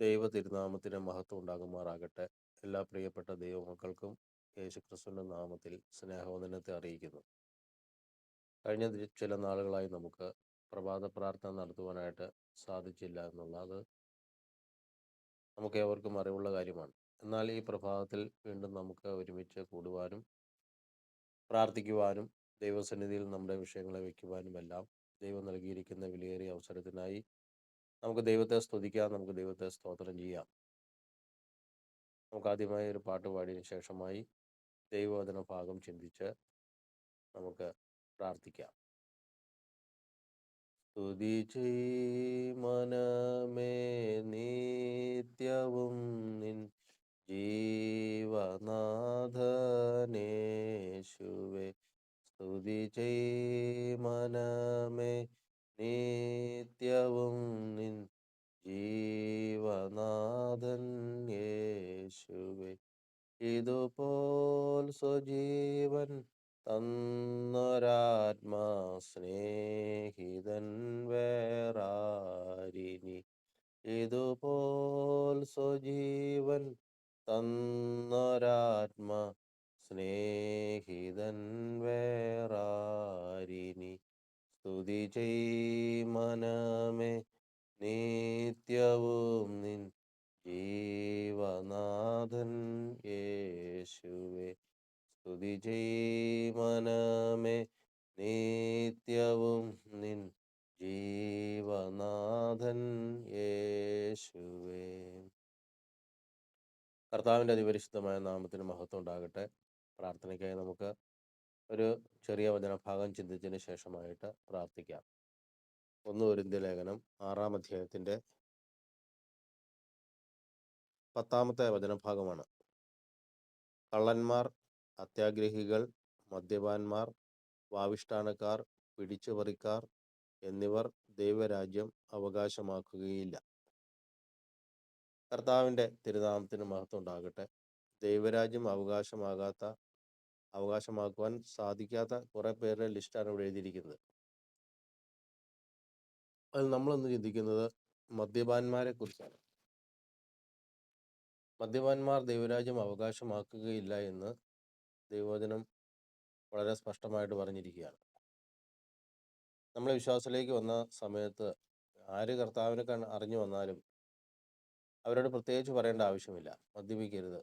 ദൈവ തിരുനാമത്തിന് മഹത്വം ഉണ്ടാകുമാറാകട്ടെ. എല്ലാ പ്രിയപ്പെട്ട ദൈവമക്കൾക്കും യേശുക്രിസ്തുവിന്റെ നാമത്തിൽ സ്നേഹവന്ദനത്തെ അറിയിക്കുന്നു. കഴിഞ്ഞ ചില നാളുകളായി നമുക്ക് പ്രഭാത പ്രാർത്ഥന നടത്തുവാനായിട്ട് സാധിച്ചില്ല എന്നുള്ളത് നമുക്ക് ഏവർക്കും അറിവുള്ള കാര്യമാണ്. എന്നാൽ ഈ പ്രഭാതത്തിൽ വീണ്ടും നമുക്ക് ഒരുമിച്ച് കൂടുവാനും പ്രാർത്ഥിക്കുവാനും ദൈവസന്നിധിയിൽ നമ്മുടെ വിഷയങ്ങളെ വയ്ക്കുവാനുമെല്ലാം ദൈവം നൽകിയിരിക്കുന്ന വിലയേറിയ അവസരത്തിനായി നമുക്ക് ദൈവത്തെ സ്തുതിക്കാം നമുക്ക് ദൈവത്തെ സ്തോത്രം ചെയ്യാം. നമുക്ക് ആദ്യമായി ഒരു പാട്ട് പാടിയതിനു ശേഷമായി ദൈവവചന ഭാഗം ചിന്തിച്ച് നമുക്ക് പ്രാർത്ഥിക്കാം. സ്തുതി മനമേ നിത്യവും നിൻ ജീവനാഥനേശുവേ. സ്തുതി മനമേ നിത്യവും നിൻ ജീവനാഥൻ യേശുവേ. ഇതുപോൽ സ്വജീവൻ തന്നൊരാത്മാ സ്നേഹിതൻ വേറാരിനി. ഇതുപോൽ സ്വജീവൻ തന്നൊരാത്മാ സ്നേഹിതൻ വേറാരിനി. സ്തുതി ചെയ് മനമേ. നിത്യവും നിൻ ജീവനാഥൻ യേശുവേ. സ്തുതി ചെയ് മനമേ. നിത്യവും നിൻ ജീവനാഥൻ യേശുവേ. കർത്താവിന്റെ അതിപരിശുദ്ധമായ നാമത്തിന് മഹത്വം ഉണ്ടാകട്ടെ. പ്രാർത്ഥനയ്ക്കായി നമുക്ക് ഒരു ചെറിയ വചനഭാഗം ചിന്തിച്ചതിന് ശേഷമായിട്ട് പ്രാർത്ഥിക്കാം. ഒന്ന് ഒരുന്ത്യ ലേഖനം ആറാം അധ്യായത്തിന്റെ പത്താമത്തെ വചനഭാഗമാണ്. കള്ളന്മാർ അത്യാഗ്രഹികൾ മദ്യപാന്മാർ വാവിഷ്ഠാനക്കാർ പിടിച്ചുപറിക്കാർ എന്നിവർ ദൈവരാജ്യം അവകാശമാക്കുകയില്ല. കർത്താവിന്റെ തിരുനാമത്തിന് മഹത്വം ഉണ്ടാകട്ടെ. ദൈവരാജ്യം അവകാശമാകാത്ത അവകാശമാക്കുവാൻ സാധിക്കാത്ത കുറെ പേരുടെ ലിസ്റ്റാണ് ഇവിടെ എഴുതിയിരിക്കുന്നത്. അതിൽ നമ്മളൊന്ന് ചിന്തിക്കുന്നത് മദ്യപാന്മാരെ കുറിച്ചാണ്. മദ്യപാന്മാർ ദൈവരാജ്യം അവകാശമാക്കുകയില്ല എന്ന് ദൈവവചനം വളരെ സ്പഷ്ടമായിട്ട് പറഞ്ഞിരിക്കുകയാണ്. നമ്മളെ വിശ്വാസത്തിലേക്ക് വന്ന സമയത്ത് ആര് കർത്താവിനെ കണ് അറിഞ്ഞു വന്നാലും അവരോട് പ്രത്യേകിച്ച് പറയേണ്ട ആവശ്യമില്ല. മദ്യപിക്കരുത്.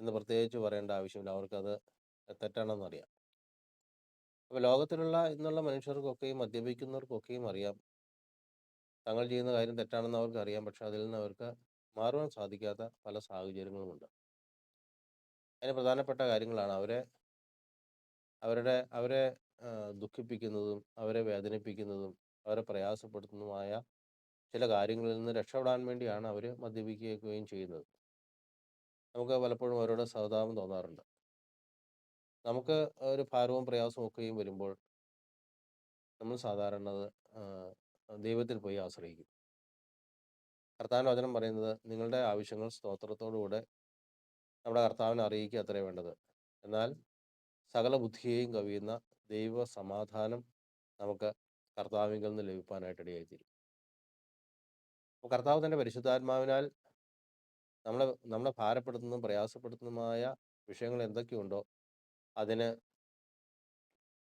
എന്ന് പ്രത്യേകിച്ച് പറയേണ്ട ആവശ്യമില്ല. അവർക്കത് തെറ്റാണെന്ന് അറിയാം അപ്പോൾ ലോകത്തിലുള്ള ഇന്നുള്ള മനുഷ്യർക്കൊക്കെയും മദ്യപിക്കുന്നവർക്കൊക്കെയും അറിയാം. തങ്ങൾ ചെയ്യുന്ന കാര്യം തെറ്റാണെന്ന് അവർക്ക് അറിയാം പക്ഷെ അതിൽ നിന്ന് അവർക്ക് മാറുവാൻ സാധിക്കാത്ത പല സാഹചര്യങ്ങളുമുണ്ട്. അതിന് പ്രധാനപ്പെട്ട കാര്യങ്ങളാണ്. അവരെ അവരുടെ അവരെ ദുഃഖിപ്പിക്കുന്നതും അവരെ വേദനിപ്പിക്കുന്നതും അവരെ പ്രയാസപ്പെടുത്തുന്നതുമായ ചില കാര്യങ്ങളിൽ നിന്ന് രക്ഷപ്പെടാൻ വേണ്ടിയാണ് അവർ മദ്യപിക്കുകയും ചെയ്യുന്നത്. നമുക്ക് പലപ്പോഴും അവരോട് സഹതാപം തോന്നാറുണ്ട്. നമുക്ക് ഒരു ഭാരവും പ്രയാസവും ഒക്കെയും വരുമ്പോൾ നമ്മൾ സാധാരണ ദൈവത്തിൽ പോയി ആശ്രയിക്കും. കർത്താവിന്റെ വചനം പറയുന്നത് നിങ്ങളുടെ ആവശ്യങ്ങൾ സ്തോത്രത്തോടുകൂടെ നമ്മുടെ കർത്താവിനെ അറിയിക്കുക അത്രേ വേണ്ടത്. എന്നാൽ സകല ബുദ്ധിയെയും കവിയുന്ന ദൈവ സമാധാനം നമുക്ക് കർത്താവിങ്കിൽ നിന്ന് ലഭിക്കാനായിട്ട് ഇടയായിത്തീരും. കർത്താവ് തന്റെ പരിശുദ്ധാത്മാവിനാൽ നമ്മളെ നമ്മളെ ഭാരപ്പെടുത്തുന്നതും പ്രയാസപ്പെടുത്തുന്നതുമായ വിഷയങ്ങൾ എന്തൊക്കെയുണ്ടോ അതിന്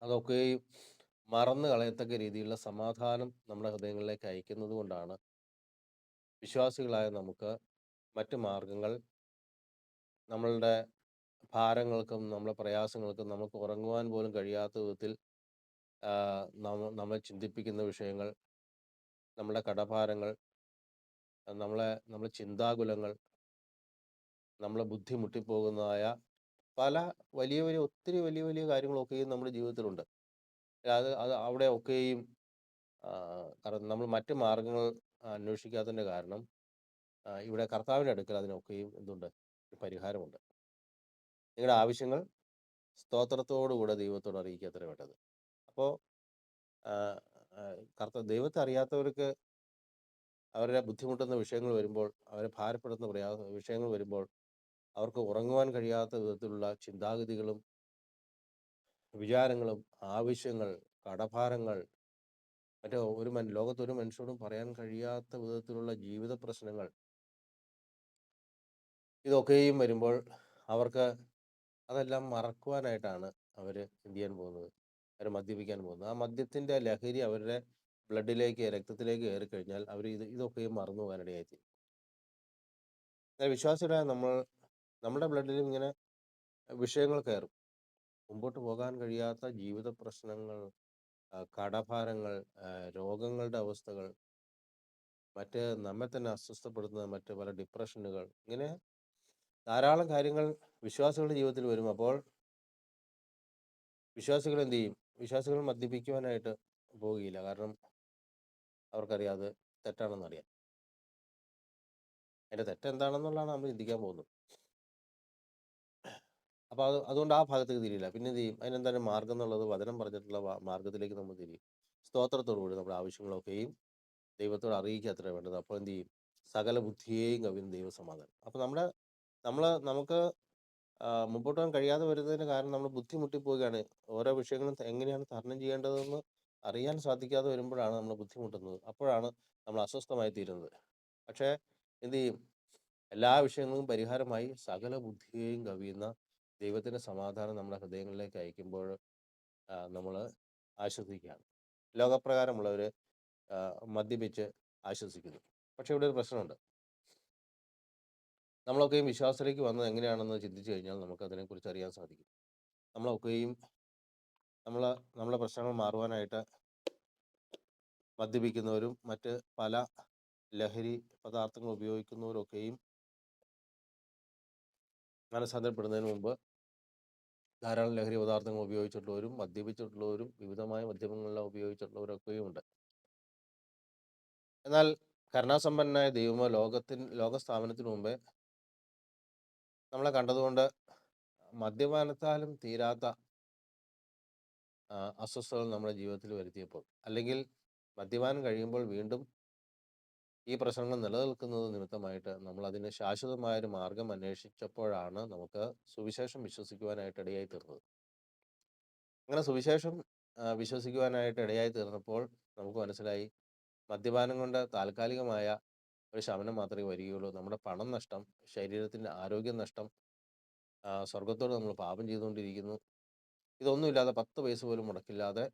അതൊക്കെയും മറന്നു കളയത്തക്ക രീതിയിലുള്ള സമാധാനം നമ്മുടെ ഹൃദയങ്ങളിലേക്ക് അയക്കുന്നത് കൊണ്ടാണ് വിശ്വാസികളായ നമുക്ക് മറ്റു മാർഗങ്ങൾ നമ്മളുടെ ഭാരങ്ങൾക്കും നമ്മളെ പ്രയാസങ്ങൾക്കും നമുക്ക് ഉറങ്ങുവാൻ പോലും കഴിയാത്ത വിധത്തിൽ നമ്മളെ ചിന്തിപ്പിക്കുന്ന വിഷയങ്ങൾ നമ്മുടെ കടഭാരങ്ങൾ നമ്മളെ നമ്മളെ ചിന്താകുലങ്ങൾ നമ്മളെ ബുദ്ധിമുട്ടി പോകുന്നതായ പല വലിയ വലിയ ഒത്തിരി വലിയ വലിയ കാര്യങ്ങളൊക്കെയും നമ്മുടെ ജീവിതത്തിലുണ്ട്. അത് അത് അവിടെ ഒക്കെയും കാരണം നമ്മൾ മറ്റ് മാർഗങ്ങൾ അന്വേഷിക്കാത്തതിന്റെ കാരണം ഇവിടെ കർത്താവിന്റെ അടുക്കൽ അതിനൊക്കെയും എന്തുണ്ട്? പരിഹാരമുണ്ട്. നിങ്ങളുടെ ആവശ്യങ്ങൾ സ്തോത്രത്തോടുകൂടെ ദൈവത്തോട് അറിയിക്കുക അത്ര വേണ്ടത്. അപ്പോൾ കർത്ത ദൈവത്തെ അറിയാത്തവർക്ക് അവരുടെ ബുദ്ധിമുട്ടുന്ന വിഷയങ്ങൾ വരുമ്പോൾ അവരെ ഭാരപ്പെടുത്തുന്ന പ്രയാസ വിഷയങ്ങൾ വരുമ്പോൾ അവർക്ക് ഉറങ്ങുവാൻ കഴിയാത്ത വിധത്തിലുള്ള ചിന്താഗതികളും വിചാരങ്ങളും ആവശ്യങ്ങൾ കടഭാരങ്ങൾ മറ്റേ ഒരു മൻ ലോകത്ത് മനുഷ്യരോടും പറയാൻ കഴിയാത്ത വിധത്തിലുള്ള ജീവിത പ്രശ്നങ്ങൾ ഇതൊക്കെയും വരുമ്പോൾ അവർക്ക് അതെല്ലാം മറക്കുവാനായിട്ടാണ് അവർ എന്ത് ചെയ്യാൻ പോകുന്നത്? അവർ മദ്യപിക്കാൻ പോകുന്നത്. ആ മദ്യത്തിന്റെ ലഹരി അവരുടെ ബ്ലഡിലേക്ക് രക്തത്തിലേക്ക് കയറി കഴിഞ്ഞാൽ അവർ ഇത് ഇതൊക്കെയും മറന്നു എന്നാൽ വിശ്വാസികളായ നമ്മൾ നമ്മുടെ ബ്ലഡിലും ഇങ്ങനെ വിഷയങ്ങൾ കയറും. മുമ്പോട്ട് പോകാൻ കഴിയാത്ത ജീവിത പ്രശ്നങ്ങൾ കടഭാരങ്ങൾ രോഗങ്ങളുടെ അവസ്ഥകൾ മറ്റ് നമ്മെ തന്നെ അസ്വസ്ഥപ്പെടുത്തുന്ന മറ്റ് പല ഡിപ്രഷനുകൾ ഇങ്ങനെ ധാരാളം കാര്യങ്ങൾ വിശ്വാസികളുടെ ജീവിതത്തിൽ വരും. അപ്പോൾ വിശ്വാസികൾ എന്ത് ചെയ്യും? വിശ്വാസികൾ മദ്യപിക്കുവാനായിട്ട് പോവുകയില്ല. കാരണം അവർക്കറിയാം അത് തെറ്റാണെന്ന് അറിയാം അതിന്റെ തെറ്റെന്താണെന്നുള്ളതാണ് നമ്മൾ ചിന്തിക്കാൻ പോകുന്നത്. അപ്പോൾ അത് അതുകൊണ്ട് ആ ഭാഗത്തേക്ക് തിരിയില്ല. പിന്നെ എന്ത് ചെയ്യും? അതിനെന്താണ് മാർഗം എന്നുള്ളത് വചനം പറഞ്ഞിട്ടുള്ള മാർഗത്തിലേക്ക് നമ്മൾ തിരിയും. സ്തോത്രത്തോടുകൂടി നമ്മുടെ ആവശ്യങ്ങളൊക്കെയും ദൈവത്തോട് അറിയിക്കുക അത്ര വേണ്ടത്. അപ്പോൾ എന്ത് ചെയ്യും? സകല ബുദ്ധിയെയും കവിയുന്ന ദൈവസമാധാനം. അപ്പോൾ നമ്മുടെ നമ്മൾ നമുക്ക് മുമ്പോട്ട് പോകാൻ കഴിയാതെ വരുന്നതിന് കാരണം നമ്മൾ ബുദ്ധിമുട്ടിപ്പോവുകയാണ് ഓരോ വിഷയങ്ങളും എങ്ങനെയാണ് തരണം ചെയ്യേണ്ടതെന്ന് അറിയാൻ സാധിക്കാതെ വരുമ്പോഴാണ് നമ്മൾ ബുദ്ധിമുട്ടുന്നത്. അപ്പോഴാണ് നമ്മൾ അസ്വസ്ഥമായി തീരുന്നത്. പക്ഷേ എന്ത് ചെയ്യും? എല്ലാ വിഷയങ്ങളും പരിഹാരമായി സകല ബുദ്ധിയെയും കവിയുന്ന ദൈവത്തിന്റെ സമാധാനം നമ്മുടെ ഹൃദയങ്ങളിലേക്ക് അയക്കുമ്പോൾ നമ്മൾ ആശ്വസിക്കുകയാണ്. ലോകപ്രകാരമുള്ളവർ മദ്യപിച്ച് ആശ്വസിക്കുന്നു. പക്ഷെ ഇവിടെ ഒരു പ്രശ്നമുണ്ട്. നമ്മളൊക്കെയും വിശ്വാസത്തിലേക്ക് വന്നത് എങ്ങനെയാണെന്ന് ചിന്തിച്ചു കഴിഞ്ഞാൽ നമുക്ക് അതിനെക്കുറിച്ച് അറിയാൻ സാധിക്കും. നമ്മളൊക്കെയും നമ്മൾ നമ്മളെ പ്രശ്നങ്ങൾ മാറുവാനായിട്ട് മദ്യപിക്കുന്നവരും മറ്റ് പല ലഹരി പദാർത്ഥങ്ങൾ ഉപയോഗിക്കുന്നവരൊക്കെയും മനസ്സാന്തരപ്പെടുന്നതിന് മുമ്പ് ധാരാളം ലഹരി പദാർത്ഥങ്ങൾ ഉപയോഗിച്ചിട്ടുള്ളവരും മദ്യപിച്ചിട്ടുള്ളവരും വിവിധമായ മദ്യപങ്ങളെല്ലാം ഉപയോഗിച്ചിട്ടുള്ളവരൊക്കെയുമുണ്ട് എന്നാൽ കരുണാസമ്പന്നനായ ദൈവമോ ലോകത്തിന് ലോകസ്ഥാപനത്തിന് മുമ്പേ നമ്മളെ കണ്ടതുകൊണ്ട് മദ്യപാനത്താലും തീരാത്ത അസ്വസ്ഥതകൾ നമ്മുടെ ജീവിതത്തിൽ വരുത്തിയപ്പോൾ അല്ലെങ്കിൽ മദ്യപാനം കഴിയുമ്പോൾ വീണ്ടും ഈ പ്രശ്നങ്ങൾ നിലനിൽക്കുന്നത് നിമിത്തമായിട്ട് നമ്മൾ അതിന് ശാശ്വതമായ ഒരു മാർഗം അന്വേഷിച്ചപ്പോഴാണ് നമുക്ക് സുവിശേഷം വിശ്വസിക്കുവാനായിട്ട് ഇടയായി തീർന്നത്. അങ്ങനെ സുവിശേഷം വിശ്വസിക്കുവാനായിട്ട് ഇടയായി തീർന്നപ്പോൾ നമുക്ക് മനസ്സിലായി മദ്യപാനം കൊണ്ട് താൽക്കാലികമായ ഒരു ശമനം മാത്രമേ വരികയുള്ളൂ. നമ്മുടെ പണം നഷ്ടം ശരീരത്തിന്റെ ആരോഗ്യ നഷ്ടം സ്വർഗത്തോട് നമ്മൾ പാപം ചെയ്തുകൊണ്ടിരിക്കുന്നു. ഇതൊന്നുമില്ലാതെ പത്ത് പൈസ പോലും മുടക്കില്ലാതെ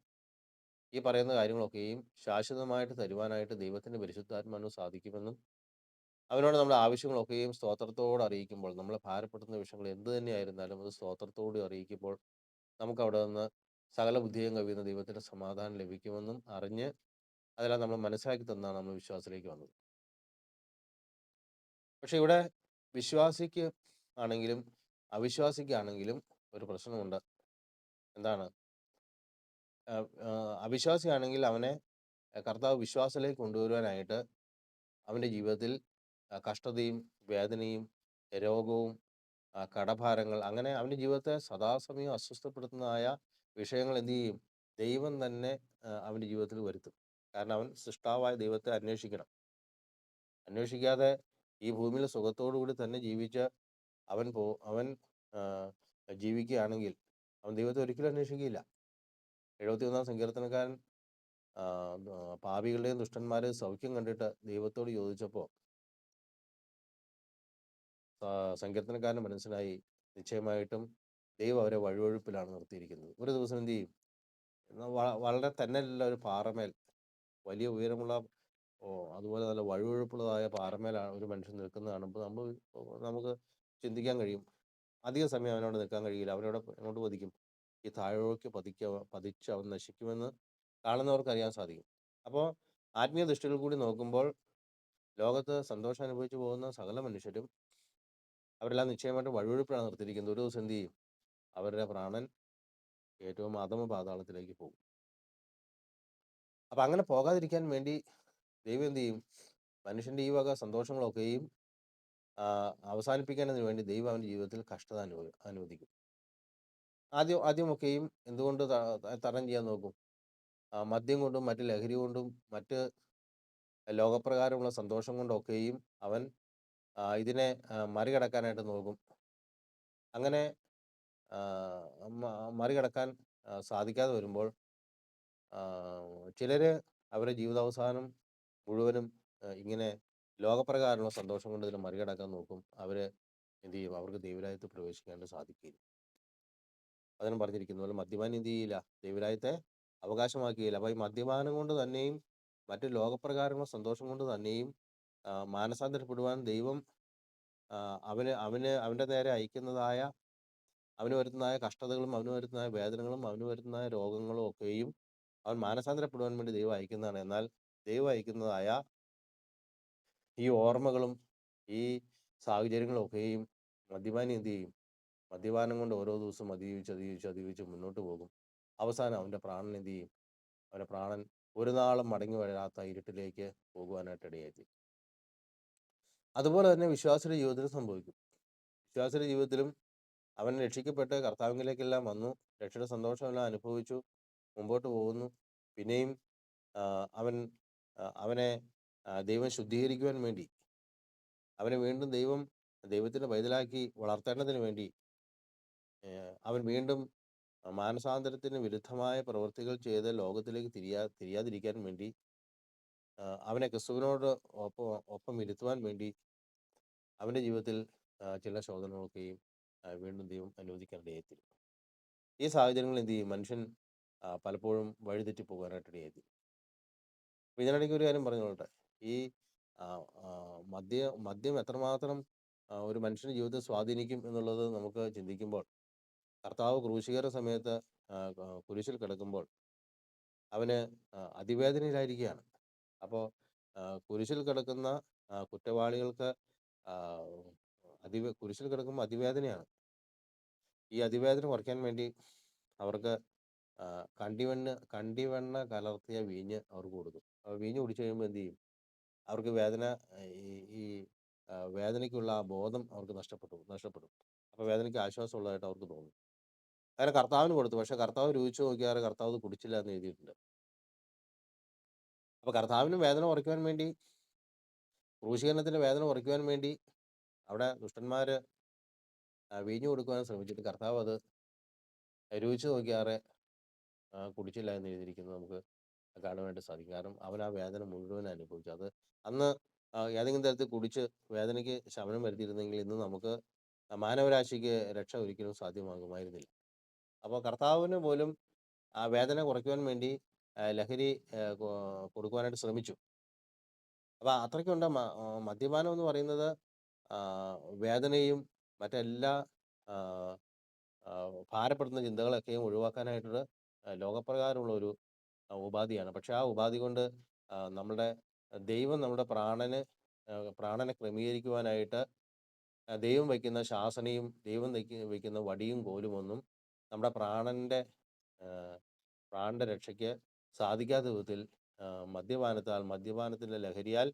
ഈ പറയുന്ന കാര്യങ്ങളൊക്കെയും ശാശ്വതമായിട്ട് തരുവാനായിട്ട് ദൈവത്തിന്റെ പരിശുദ്ധാത്മാവിന് സാധിക്കുമെന്നും അവനോട് നമ്മുടെ ആവശ്യങ്ങളൊക്കെയും സ്തോത്രത്തോട് അറിയിക്കുമ്പോൾ നമ്മളെ ഭാരപ്പെടുന്ന വിഷയങ്ങൾ എന്ത് തന്നെയായിരുന്നാലും അത് സ്തോത്രത്തോട് അറിയിക്കുമ്പോൾ നമുക്ക് അവിടെ നിന്ന് സകല ബുദ്ധിയും കവിയുന്ന ദൈവത്തിന്റെ സമാധാനം ലഭിക്കുമെന്നും അറിഞ്ഞ് അതെല്ലാം നമ്മൾ മനസ്സിലാക്കി തന്നാണ് നമ്മൾ വിശ്വാസത്തിലേക്ക് വന്നത്. പക്ഷെ ഇവിടെ വിശ്വാസിക്ക് ആണെങ്കിലും അവിശ്വാസിക്കാണെങ്കിലും ഒരു പ്രശ്നമുണ്ട്. എന്താണ്? അവിശ്വാസിയാണെങ്കിൽ അവനെ കർത്താവ് വിശ്വാസത്തിലേക്ക് കൊണ്ടുവരുവാനായിട്ട് അവന്റെ ജീവിതത്തിൽ കഷ്ടതയും വേദനയും രോഗവും കടഭാരങ്ങൾ അങ്ങനെ അവന്റെ ജീവിതത്തെ സദാസമയം അസ്വസ്ഥപ്പെടുത്തുന്നതായ വിഷയങ്ങൾ എന്ത് ചെയ്യും? ദൈവം തന്നെ അവന്റെ ജീവിതത്തിൽ വരുത്തും. കാരണം അവൻ സൃഷ്ടാവായ ദൈവത്തെ അന്വേഷിക്കണം. അന്വേഷിക്കാതെ ഈ ഭൂമിയിൽ സുഖത്തോടു കൂടി തന്നെ ജീവിച്ച് അവൻ പോ അവൻ ജീവിക്കുകയാണെങ്കിൽ അവൻ ദൈവത്തെ ഒരിക്കലും അന്വേഷിക്കുകയില്ല. എഴുപത്തി ഒന്നാം സങ്കീർത്തനക്കാരൻ പാപികളുടെയും ദുഷ്ടന്മാരെയും സൗഖ്യം കണ്ടിട്ട് ദൈവത്തോട് ചോദിച്ചപ്പോൾ സങ്കീർത്തനക്കാരന് മനസ്സിലായി നിശ്ചയമായിട്ടും ദൈവം അവരെ വഴുവഴുപ്പിലാണ് നിർത്തിയിരിക്കുന്നത് ഒരു ദിവസം എന്ത് ചെയ്യും വളരെ തന്നെ ഒരു പാറമേൽ വലിയ ഉയരമുള്ള ഓ അതുപോലെ നല്ല വഴുവഴുപ്പുള്ളതായ പാറമേലാണ് ഒരു മനുഷ്യൻ നിൽക്കുന്നത് കാണുമ്പോൾ നമ്മൾ നമുക്ക് ചിന്തിക്കാൻ കഴിയും അധിക സമയം അവനോട് നിൽക്കാൻ കഴിയില്ല അവനോട് എങ്ങോട്ട് പതിക്കും ഈ താഴോക്ക് പതിക്ക പതിച്ച് അവൻ നശിക്കുമെന്ന് കാണുന്നവർക്ക് അറിയാൻ സാധിക്കും. അപ്പോൾ ആത്മീയ ദൃഷ്ടിയിൽ കൂടി നോക്കുമ്പോൾ ലോകത്ത് സന്തോഷം അനുഭവിച്ചു പോകുന്ന സകല മനുഷ്യരും അവരെല്ലാം നിശ്ചയമായിട്ടും വഴുവഴുപ്പിലാണ് നിർത്തിയിരിക്കുന്നത്. ഒരു ദിവസം എന്ത് ചെയ്യും? അവരുടെ പ്രാണൻ ഏറ്റവും അധമ പാതാളത്തിലേക്ക് പോകും. അപ്പം അങ്ങനെ പോകാതിരിക്കാൻ വേണ്ടി ദൈവം എന്ത് ചെയ്യും? മനുഷ്യന്റെ ഈ വക സന്തോഷങ്ങളൊക്കെയും അവസാനിപ്പിക്കുന്നതിന് വേണ്ടി ദൈവം അവന്റെ ജീവിതത്തിൽ കഷ്ടത അനുഭവി അനുവദിക്കും. ആദ്യം ആദ്യമൊക്കെയും എന്തുകൊണ്ട് തരണം ചെയ്യാൻ നോക്കും മദ്യം കൊണ്ടും മറ്റ് ലഹരി കൊണ്ടും മറ്റ് ലോകപ്രകാരമുള്ള സന്തോഷം കൊണ്ടൊക്കെയും അവൻ ഇതിനെ മറികടക്കാനായിട്ട് നോക്കും അങ്ങനെ മറികടക്കാൻ സാധിക്കാതെ വരുമ്പോൾ ആ, ചിലര് അവരുടെ ജീവിതാവസാനം മുഴുവനും ഇങ്ങനെ ലോകപ്രകാരമുള്ള സന്തോഷം കൊണ്ട് ഇതിനെ മറികടക്കാൻ നോക്കും. അവർ എന്ത് ചെയ്യും? അവർക്ക് ദൈവരാജ്യത്തിൽ പ്രവേശിക്കാനായിട്ട് സാധിക്കുകയില്ല. വചനം പറഞ്ഞിരിക്കുന്ന പോലെ മദ്യപാനി എന്ത് ചെയ്യില്ല? ദൈവരാജ്യത്തെ അവകാശമാക്കുകയില്ല. അപ്പൊ ഈ മദ്യപാനം കൊണ്ട് തന്നെയും മറ്റു ലോകപ്രകാരമുള്ള സന്തോഷം കൊണ്ട് തന്നെയും മാനസാന്തരപ്പെടുവാൻ ദൈവം അവന് അവന് അവന്റെ നേരെ അയക്കുന്നതായ അവന് വരുത്തുന്നതായ കഷ്ടതകളും അവന് വരുത്തുന്നതായ വേദനകളും അവന് വരുത്തുന്നതായ രോഗങ്ങളും ഒക്കെയും അവൻ മാനസാന്തരപ്പെടുവാൻ വേണ്ടി ദൈവം അയക്കുന്നതാണ്. എന്നാൽ ദൈവം അയക്കുന്നതായ ഈ ഓർമ്മകളും ഈ സാഹചര്യങ്ങളും ഒക്കെയും മദ്യപാനി എന്ത് ചെയ്യും? മദ്യപാനം കൊണ്ട് ഓരോ ദിവസവും അതിജീവിച്ച് അതിജീവിച്ച് അതിജീവിച്ച് മുന്നോട്ട് പോകും. അവസാനം അവന്റെ പ്രാണൻ എന്ത് ചെയ്യും? അവന്റെ പ്രാണൻ ഒരു നാളും മടങ്ങി വരാത്ത ഇരുട്ടിലേക്ക് പോകുവാനായിട്ട് ഇടയായി അതുപോലെ തന്നെ വിശ്വാസിയുടെ ജീവിതത്തിൽ സംഭവിക്കും. വിശ്വാസിയുടെ ജീവിതത്തിലും അവൻ രക്ഷിക്കപ്പെട്ട് കർത്താവിലേക്കെല്ലാം വന്നു. രക്ഷയുടെ സന്തോഷം സന്തോഷമെല്ലാം അനുഭവിച്ചു. മുമ്പോട്ട് പോകുന്നു. പിന്നെയും അവൻ അവനെ ദൈവം ശുദ്ധീകരിക്കുവാൻ വേണ്ടി അവനെ വീണ്ടും ദൈവം ദൈവത്തിന്റെ പൈതലാക്കി വളർത്തേണ്ടതിന് വേണ്ടി അവൻ വീണ്ടും മാനസാന്തരത്തിന് വിരുദ്ധമായ പ്രവൃത്തികൾ ചെയ്ത് ലോകത്തിലേക്ക് തിരിയാ തിരിയാതിരിക്കാൻ വേണ്ടി അവനെ ക്രിസ്തുവിനോട് ഒപ്പം ഒപ്പം ഇരുത്തുവാൻ വേണ്ടി അവന്റെ ജീവിതത്തിൽ ചില ശോധനകളൊക്കെയും വീണ്ടും ദൈവം അനുവദിക്കാൻ ഇടയായിത്തീരും. ഈ സാഹചര്യങ്ങളിൽ എന്ത് ചെയ്യും? മനുഷ്യൻ പലപ്പോഴും വഴിതെറ്റി പോകാനായിട്ട് ഇടയായിത്തീരും. ഇതിനിടയ്ക്ക് ഒരു കാര്യം പറഞ്ഞോട്ടെ. ഈ മദ്യ മദ്യം എത്രമാത്രം ഒരു മനുഷ്യന്റെ ജീവിതത്തെ സ്വാധീനിക്കും എന്നുള്ളത് നമുക്ക് ചിന്തിക്കുമ്പോൾ കർത്താവ് ക്രൂശികര സമയത്ത് കുരിശിൽ കിടക്കുമ്പോൾ അവന് അതിവേദനയിലായിരിക്കുകയാണ്. അപ്പോൾ കുരിശിൽ കിടക്കുന്ന കുറ്റവാളികൾക്ക് അതിവേ കുരിശിൽ കിടക്കുമ്പോൾ അതിവേദനയാണ്. ഈ അതിവേദന കുറയ്ക്കാൻ വേണ്ടി അവർക്ക് കണ്ടിവെണ്ണ കണ്ടിവെണ്ണ കലർത്തിയ വീഞ്ഞ് അവർക്ക് കൊടുക്കും. അപ്പോൾ വീഞ്ഞ് കുടിച്ചു കഴിയുമ്പോൾ എന്ത് ചെയ്യും? അവർക്ക് വേദന ഈ വേദനയ്ക്കുള്ള ആ ബോധം അവർക്ക് നഷ്ടപ്പെട്ടു നഷ്ടപ്പെടും. അപ്പോൾ വേദനയ്ക്ക് ആശ്വാസമുള്ളതായിട്ട് അവർക്ക് തോന്നും. അങ്ങനെ കർത്താവിന് കൊടുത്തു. പക്ഷെ കർത്താവ് രുചിച്ചു നോക്കിയാറ് കർത്താവ് കുടിച്ചില്ല എന്ന് എഴുതിയിട്ടുണ്ട്. അപ്പൊ കർത്താവിന് വേദന കുറയ്ക്കുവാൻ വേണ്ടി ക്രൂശീകരണത്തിന്റെ വേദന കുറയ്ക്കുവാൻ വേണ്ടി അവിടെ ദുഷ്ടന്മാര് വീഞ്ഞു കൊടുക്കുവാൻ ശ്രമിച്ചിട്ട് കർത്താവ് അത് രുചിച്ചു നോക്കിയാറെ കുടിച്ചില്ല എന്ന് എഴുതിയിരിക്കുന്നത് നമുക്ക് കാണുവാനായിട്ട് സാധിക്കും. കാരണം അവൻ ആ വേദന മുഴുവൻ അനുഭവിച്ചു. അത് അന്ന് ഏതെങ്കിലും തരത്തിൽ കുടിച്ച് വേദനയ്ക്ക് ശമനം വരുത്തിയിരുന്നെങ്കിൽ ഇന്ന് നമുക്ക് മാനവരാശിക്ക് രക്ഷ ഒരിക്കലും സാധ്യമാകുമായിരുന്നില്ല. അപ്പോൾ കർത്താവിന് പോലും ആ വേദന കുറയ്ക്കുവാൻ വേണ്ടി ലഹരി കൊടുക്കുവാനായിട്ട് ശ്രമിച്ചു. അപ്പോൾ അത്രയ്ക്കുണ്ട് മദ്യപാനം എന്ന് പറയുന്നത് വേദനയും മറ്റെല്ലാ ഭാരപ്പെടുത്തുന്ന ചിന്തകളൊക്കെയും ഒഴിവാക്കാനായിട്ടുള്ള ലോകപ്രകാരമുള്ള ഒരു ഉപാധിയാണ്. പക്ഷെ ആ ഉപാധി കൊണ്ട് നമ്മുടെ ദൈവം നമ്മുടെ പ്രാണന് പ്രാണനെ ക്രമീകരിക്കുവാനായിട്ട് ദൈവം വയ്ക്കുന്ന ശാസനയും ദൈവം വയ്ക്ക- വയ്ക്കുന്ന വടിയും കോലും ഒന്നും നമ്മുടെ പ്രാണന്റെ പ്രാണന്റെ രക്ഷയ്ക്ക് സാധിക്കാത്ത വിധത്തിൽ മദ്യപാനത്താൽ മദ്യപാനത്തിന്റെ ലഹരിയാൽ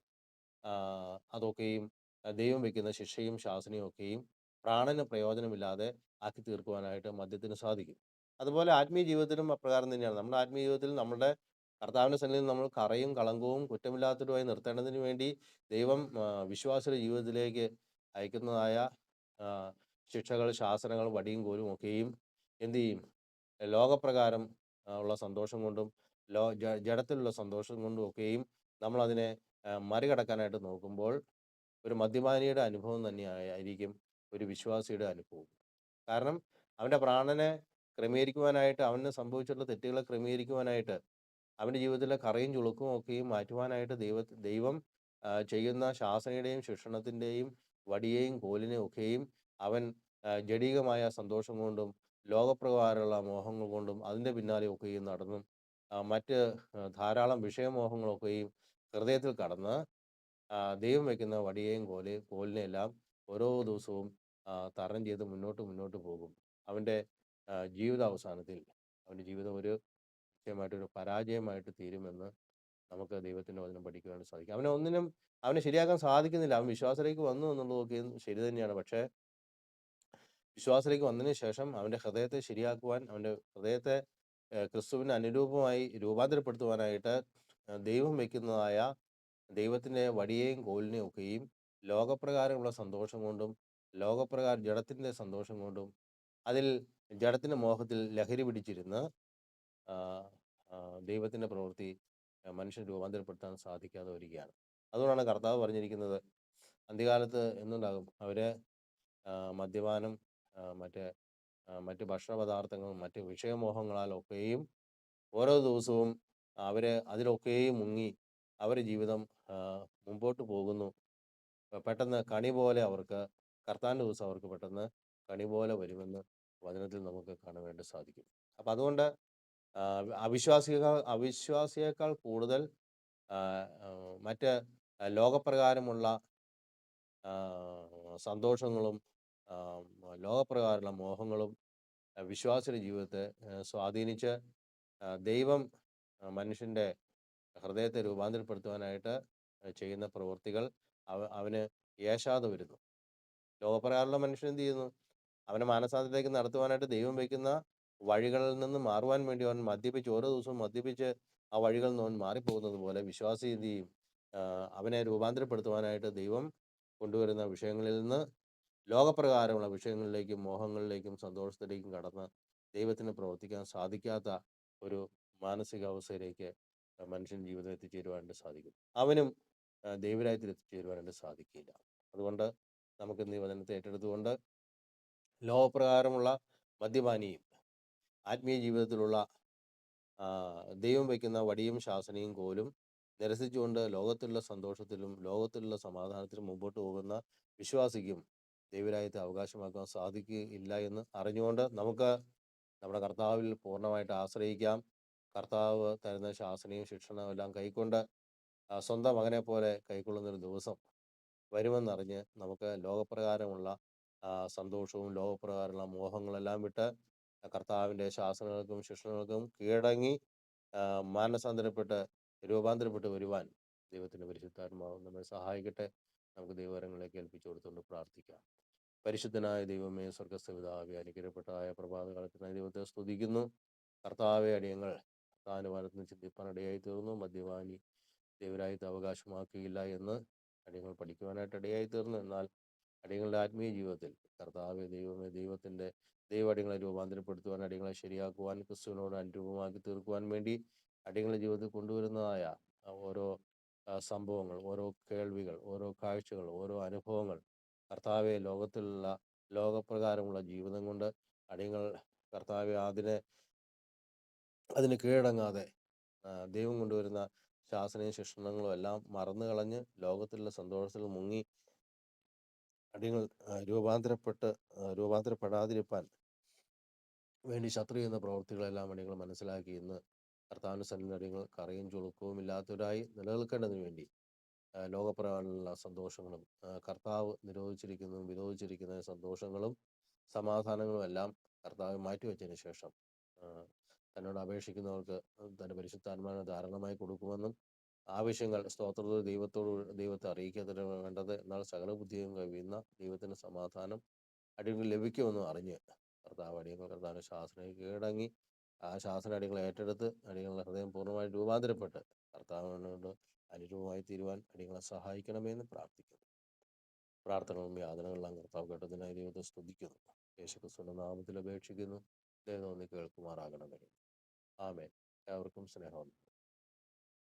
അതൊക്കെയും ദൈവം വയ്ക്കുന്ന ശിക്ഷയും ശാസനയും ഒക്കെയും പ്രാണന് പ്രയോജനമില്ലാതെ ആക്കി തീർക്കുവാനായിട്ട് മദ്യത്തിന് സാധിക്കും. അതുപോലെ ആത്മീയ ജീവിതത്തിലും അപ്രകാരം തന്നെയാണ്. നമ്മുടെ ആത്മീയ ജീവിതത്തിൽ നമ്മുടെ കർത്താവിന്റെ സന്നിധിയിൽ നമ്മൾ കറയും കളങ്കവും കുറ്റമില്ലാത്തവരുമായി നിർത്തേണ്ടതിന് വേണ്ടി ദൈവം വിശ്വാസിയുടെ ജീവിതത്തിലേക്ക് അയക്കുന്നതായ ശിക്ഷകൾ, ശാസനകൾ, വടിയും കോലും ഒക്കെയും എന്ത് ചെയ്യും? ലോകപ്രകാരം ഉള്ള സന്തോഷം കൊണ്ടും ലോ ജഡത്തിലുള്ള സന്തോഷം കൊണ്ടും ഒക്കെയും നമ്മളതിനെ മറികടക്കാനായിട്ട് നോക്കുമ്പോൾ ഒരു മദ്യപാനിയുടെ അനുഭവം തന്നെയായിരിക്കും ഒരു വിശ്വാസിയുടെ അനുഭവം. കാരണം അവന്റെ പ്രാണനെ ക്രമീകരിക്കുവാനായിട്ട് അവന് സംഭവിച്ചിട്ടുള്ള തെറ്റുകളെ ക്രമീകരിക്കുവാനായിട്ട് അവന്റെ ജീവിതത്തിലെ കറയും ചുളുക്കും ഒക്കെയും മാറ്റുവാനായിട്ട് ദൈവ ദൈവം ചെയ്യുന്ന ശാസനയുടെയും ശിക്ഷണത്തിന്റെയും വടിയെയും കോലിനെയും ഒക്കെയും അവൻ ജഡികമായ സന്തോഷം കൊണ്ടും ലോകപ്രകാരമുള്ള മോഹങ്ങൾ കൊണ്ടും അതിന്റെ പിന്നാലെയൊക്കെയും നടന്നും മറ്റ് ധാരാളം വിഷയമോഹങ്ങളൊക്കെയും ഹൃദയത്തിൽ കടന്ന് ദൈവം വയ്ക്കുന്ന വടിയേയും കോലെ കോലിനെല്ലാം ഓരോ ദിവസവും തരണം ചെയ്ത് മുന്നോട്ട് മുന്നോട്ട് പോകും. അവന്റെ ജീവിത അവസാനത്തിൽ അവന്റെ ജീവിതം ഒരു നിശ്ചയമായിട്ടൊരു പരാജയമായിട്ട് തീരുമെന്ന് നമുക്ക് ദൈവത്തിന്റെ വചനം പഠിക്കുവാൻ സാധിക്കും. അവനെ ഒന്നിനും അവനെ ശരിയാക്കാൻ സാധിക്കുന്നില്ല. അവൻ വിശ്വാസത്തിലേക്ക് വന്നു എന്നുള്ളതൊക്കെയും ശരി തന്നെയാണ്. പക്ഷേ വിശ്വാസത്തിലേക്ക് വന്നതിന് ശേഷം അവന്റെ ഹൃദയത്തെ ശരിയാക്കുവാൻ അവന്റെ ഹൃദയത്തെ ക്രിസ്തുവിന് അനുരൂപമായി രൂപാന്തരപ്പെടുത്തുവാനായിട്ട് ദൈവം വയ്ക്കുന്നതായ ദൈവത്തിന്റെ വടിയെയും കോലിനെയും ഒക്കെയും ലോകപ്രകാരമുള്ള സന്തോഷം കൊണ്ടും ലോകപ്രകാര ജഡത്തിന്റെ സന്തോഷം കൊണ്ടും അതിൽ ജഡത്തിന്റെ മോഹത്തിൽ ലഹരി പിടിച്ചിരുന്ന് ആ, പ്രവൃത്തി മനുഷ്യൻ രൂപാന്തരപ്പെടുത്താൻ സാധിക്കാതെ വരികയാണ്. അതുകൊണ്ടാണ് കർത്താവ് പറഞ്ഞിരിക്കുന്നത് അന്ത്യകാലത്ത് എന്തുണ്ടാകും? അവരെ മദ്യപാനം മറ്റ് മറ്റ് ഭക്ഷണ പദാർത്ഥങ്ങളും മറ്റ് വിഷയമോഹങ്ങളാലൊക്കെയും ഓരോ ദിവസവും അവർ അതിലൊക്കെയും മുങ്ങി അവരുടെ ജീവിതം മുമ്പോട്ട് പോകുന്നു. പെട്ടെന്ന് കണി പോലെ അവർക്ക് കർത്താന്റെ ദിവസം അവർക്ക് പെട്ടെന്ന് കണി പോലെ വരുമെന്ന് വചനത്തിൽ നമുക്ക് കാണുവാനായിട്ട് സാധിക്കും. അപ്പം അതുകൊണ്ട് ആ, അവിശ്വാസികൾ അവിശ്വാസിയേക്കാൾ കൂടുതൽ മറ്റ് ലോകപ്രകാരമുള്ള സന്തോഷങ്ങളും ലോകപ്രകാരമുള്ള മോഹങ്ങളും വിശ്വാസിയുടെ ജീവിതത്തെ സ്വാധീനിച്ച് ദൈവം മനുഷ്യന്റെ ഹൃദയത്തെ രൂപാന്തരപ്പെടുത്തുവാനായിട്ട് ചെയ്യുന്ന പ്രവൃത്തികൾ അവ അവന് ഏശാതെ വരുന്നു. ലോകപ്രകാരമുള്ള മനുഷ്യൻ എന്ത് ചെയ്യുന്നു? അവനെ മാനസാന്തരത്തിലേക്ക് നടത്തുവാനായിട്ട് ദൈവം വയ്ക്കുന്ന വഴികളിൽ നിന്ന് മാറുവാൻ വേണ്ടി അവൻ മദ്യപിച്ച് ഓരോ ദിവസവും മദ്യപിച്ച് ആ വഴികളിൽ നിന്ന് അവൻ മാറിപ്പോകുന്നത് പോലെ വിശ്വാസി ചെയ്യും? അവനെ രൂപാന്തരപ്പെടുത്തുവാനായിട്ട് ദൈവം കൊണ്ടുവരുന്ന വിഷയങ്ങളിൽ നിന്ന് ലോകപ്രകാരമുള്ള വിഷയങ്ങളിലേക്കും മോഹങ്ങളിലേക്കും സന്തോഷത്തിലേക്കും കടന്ന് ദൈവത്തിന് പ്രവർത്തിക്കാൻ സാധിക്കാത്ത ഒരു മാനസികാവസ്ഥയിലേക്ക് മനുഷ്യൻ ജീവിതം എത്തിച്ചേരുവാനായിട്ട് സാധിക്കും അവനും ദൈവരായത്തിൽ എത്തിച്ചേരുവാനായിട്ട് സാധിക്കില്ല അതുകൊണ്ട് നമുക്ക് ഈ വചനത്തെ ഏറ്റെടുത്തുകൊണ്ട് ലോകപ്രകാരമുള്ള മദ്യപാനിയും ആത്മീയ ജീവിതത്തിലുള്ള ദൈവം വയ്ക്കുന്ന വടിയും ശാസനയും കോലും നിരസിച്ചുകൊണ്ട് ലോകത്തിലുള്ള സന്തോഷത്തിലും ലോകത്തിലുള്ള സമാധാനത്തിലും മുമ്പോട്ട് പോകുന്ന വിശ്വാസിക്കും ദൈവരായത്തെ അവകാശമാക്കാൻ സാധിക്കുകയില്ല എന്ന് അറിഞ്ഞുകൊണ്ട് നമുക്ക് നമ്മുടെ കർത്താവിൽ പൂർണമായിട്ട് ആശ്രയിക്കാം. കർത്താവ് തരുന്ന ശാസനയും ശിക്ഷണവും എല്ലാം കൈക്കൊണ്ട് സ്വന്തം മകനെ പോലെ കൈക്കൊള്ളുന്നൊരു ദിവസം വരുമെന്നറിഞ്ഞ് നമുക്ക് ലോകപ്രകാരമുള്ള സന്തോഷവും ലോകപ്രകാരമുള്ള മോഹങ്ങളെല്ലാം വിട്ട് കർത്താവിന്റെ ശാസനകൾക്കും ശിക്ഷണകൾക്കും കീഴടങ്ങി മാനസാന്തരപ്പെട്ട് രൂപാന്തരപ്പെട്ട് വരുവാൻ ദൈവത്തിന്റെ പരിശുദ്ധാത്മാവ് നമ്മെ സഹായിക്കട്ടെ. നമുക്ക് ദൈവവരങ്ങളെ കേൾപ്പിച്ചു കൊടുത്തുകൊണ്ട് പ്രാർത്ഥിക്കാം. പരിശുദ്ധനായ ദൈവമേ സ്വർഗസ്ഥ അനുഗ്രഹപ്പെട്ടതായ അനുഗ്രഹപ്പെട്ടായ പ്രഭാതകാലത്തിനായി ദൈവത്തെ സ്തുതിക്കുന്നു. കർത്താവെ അടിയങ്ങൾ കർത്താനുമാനത്തിന് ചിന്തിപ്പാൻ ഇടയായി തീർന്നു. മദ്യപാനി ദൈവരായത്തെ അവകാശമാക്കിയില്ല എന്ന് അടിയങ്ങൾ പഠിക്കുവാനായിട്ട് ഇടയായി തീർന്നു. എന്നാൽ അടിയങ്ങളുടെ ആത്മീയ ജീവിതത്തിൽ കർത്താവെ ദൈവമേ ദൈവത്തിന്റെ ദൈവ അടിയങ്ങളെ രൂപാന്തരപ്പെടുത്തുവാൻ അടിയങ്ങളെ ശരിയാക്കുവാൻ ക്രിസ്തുവിനോട് അനുരൂപമാക്കി തീർക്കുവാൻ വേണ്ടി അടിയങ്ങളുടെ ജീവിതത്തിൽ കൊണ്ടുവരുന്നതായ ഓരോ സംഭവങ്ങൾ ഓരോ കേൾവികൾ ഓരോ കാഴ്ചകൾ ഓരോ അനുഭവങ്ങൾ കർത്താവെ ലോകത്തിലുള്ള ലോകപ്രകാരമുള്ള ജീവിതം കൊണ്ട് അടിയങ്ങൾ കർത്താവെ അതിനെ അതിന് കീഴടങ്ങാതെ ദൈവം കൊണ്ടുവരുന്ന ശാസനയും ശിക്ഷണങ്ങളും എല്ലാം മറന്നു കളഞ്ഞ് ലോകത്തിലുള്ള സന്തോഷത്തിൽ മുങ്ങി അടിയങ്ങൾ രൂപാന്തരപ്പെട്ട് രൂപാന്തരപ്പെടാതിരിക്കാൻ വേണ്ടി ശത്രു ചെയ്യുന്ന പ്രവൃത്തികളെല്ലാം അടിയങ്ങൾ മനസ്സിലാക്കി ഇന്ന് കർത്താവിന്റെ സന്നിധി അടിയങ്ങൾ കറയും ചുളുക്കവും ഇല്ലാത്തവരായി നിലനിൽക്കേണ്ടതിന് വേണ്ടി ആ, ലോകപ്രകാരമുള്ള സന്തോഷങ്ങളും കർത്താവ് നിരോധിച്ചിരിക്കുന്നതും വിരോധിച്ചിരിക്കുന്ന സന്തോഷങ്ങളും സമാധാനങ്ങളും എല്ലാം കർത്താവ് മാറ്റിവെച്ചതിന് ശേഷം തന്നോട് അപേക്ഷിക്കുന്നവർക്ക് തന്റെ പരിശുദ്ധാത്മാവിനെ ധാരാളമായി കൊടുക്കുമെന്നും ആവശ്യങ്ങൾ സ്തോത്രത്തോട് ദൈവത്തോട് ദൈവത്തെ അറിയിക്കാതെ വേണ്ടത് എന്നാൽ സകല ബുദ്ധിയും കഴിയുന്ന ദൈവത്തിന്റെ സമാധാനം അടിയങ്ങൾ ലഭിക്കുമെന്നും അറിഞ്ഞ് കർത്താവ് അടിയങ്ങൾ കർത്താവിന്റെ ശാസനയെ കീഴടങ്ങി ആ ശാസന അടികൾ ഏറ്റെടുത്ത് അടികളുടെ ഹൃദയം പൂർണമായി രൂപാന്തരപ്പെട്ട് കർത്താവിനോട് അനുരൂപമായി തീരുവാൻ അടികളെ സഹായിക്കണമെന്ന് പ്രാർത്ഥിക്കുന്നു. പ്രാർത്ഥനകളും യാതനകളെല്ലാം കർത്താവ് കേട്ടതിനായി ദൈവത്തെ സ്തുതിക്കുന്നു. യേശുക്രിസ്തുവിന്റെ നാമത്തിൽ അപേക്ഷിക്കുന്നു. ദൈവം ഒന്ന് കേൾക്കുമാറാകണമേ. ആമേൻ. എല്ലാവർക്കും സ്നേഹം.